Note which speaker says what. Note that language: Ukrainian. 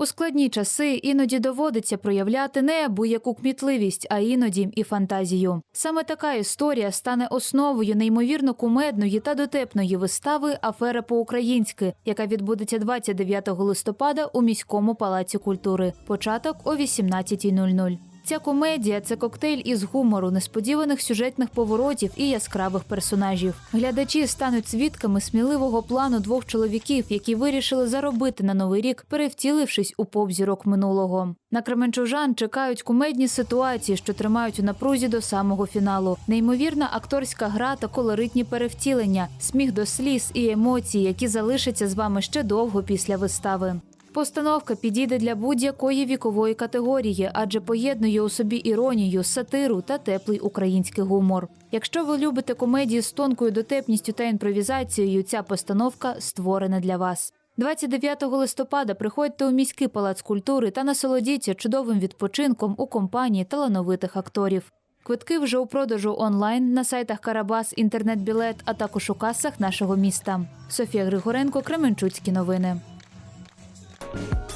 Speaker 1: У складні часи іноді доводиться проявляти не будь-яку кмітливість, а іноді і фантазію. Саме така історія стане основою неймовірно кумедної та дотепної вистави Афера по-українськи, яка відбудеться 29 листопада у міському палаці культури. Початок о 18.00. Ця комедія це коктейль із гумору, несподіваних сюжетних поворотів і яскравих персонажів. Глядачі стануть свідками сміливого плану двох чоловіків, які вирішили заробити на новий рік, перевтілившись у поп-зірок минулого. На кременчужан чекають кумедні ситуації, що тримають у напрузі до самого фіналу. Неймовірна акторська гра та колоритні перевтілення, сміх до сліз і емоції, які залишаться з вами ще довго після вистави. Постановка підійде для будь-якої вікової категорії, адже поєднує у собі іронію, сатиру та теплий український гумор. Якщо ви любите комедії з тонкою дотепністю та імпровізацією, ця постановка створена для вас. 29 листопада приходьте у міський палац культури та насолодіться чудовим відпочинком у компанії талановитих акторів. Квитки вже у продажу онлайн на сайтах Карабас, інтернет-білет, а також у касах нашого міста. Софія Григоренко, Кременчуцькі новини. Thank you.